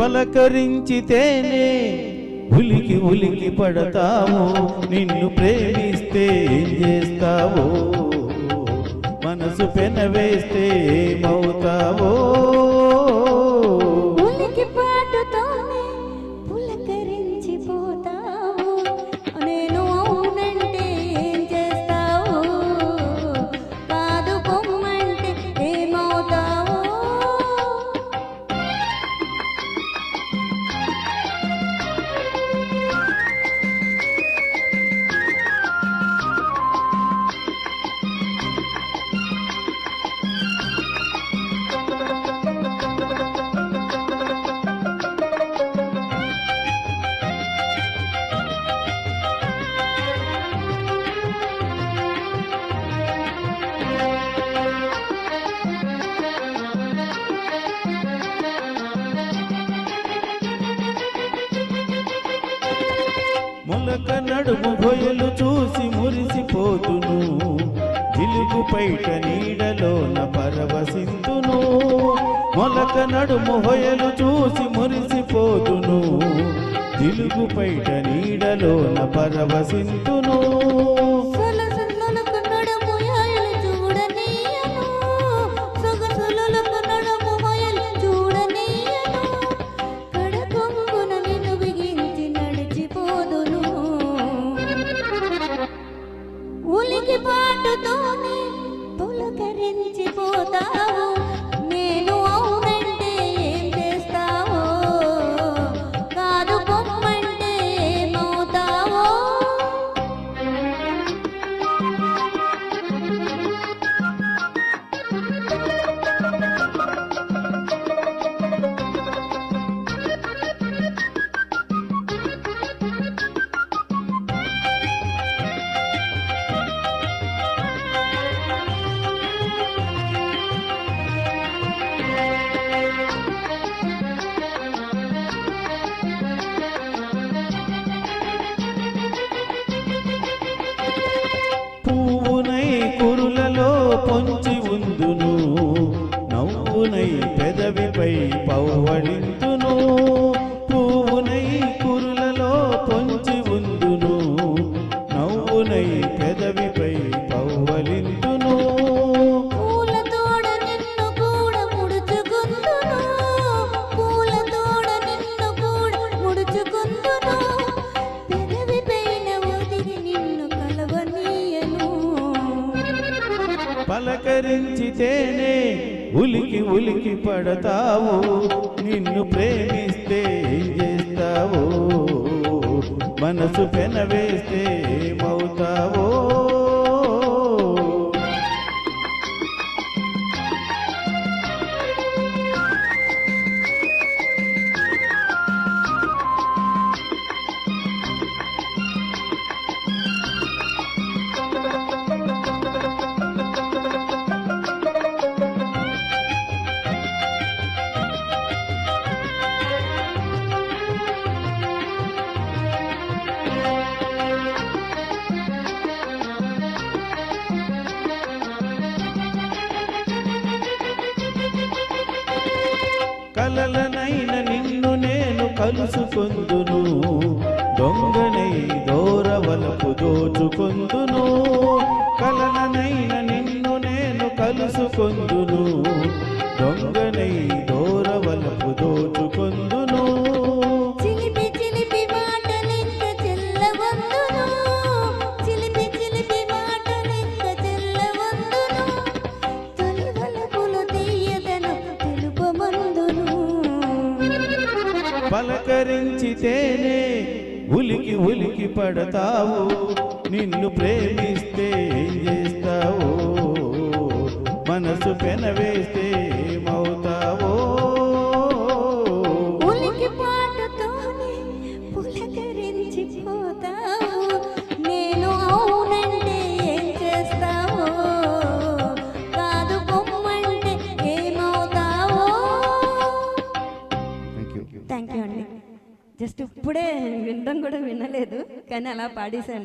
పలకరించితేనే ఉలికి ఉలికి పడతావు. నిన్ను ప్రేమిస్తే ఏం చేస్తావో? మనసు పెనవేస్తే మొలక నడుము బొయలు చూసి మురిసిపోతును. జిలుగు పైట నీడలోన పరవశింతును. మొలక నడుము హొయలు చూసి మురిసిపోతును. జిలుగు పైట నీడలోన పరవశింతును. పొంచి ఉందును. పలకరించితేనే ఉలికి ఉలికి పడతావు. నిన్ను ప్రేమిస్తే ఏం చేస్తావు? మనసు పెనవేస్తే ఏమవుతావు? కలుసుకొందును దొంగనై దోరవలపు దోచుకొందును. కలననైన నిన్ను నేను కలుసుకొందును. దొంగనై దోరవలపు దోచుకొందును. పలకరించితేనే ఉలికి ఉలికి పడతావు. నిన్ను ప్రేమిస్తే ఏం చేస్తావు? మనసు పెనవేస్తే ఏమవుతావో? ఉలికి పాటతోనే పులకరించిపోతావు. జస్ట్ ఇప్పుడే వినడం కూడా వినలేదు కానీ అలా పాడేశాను.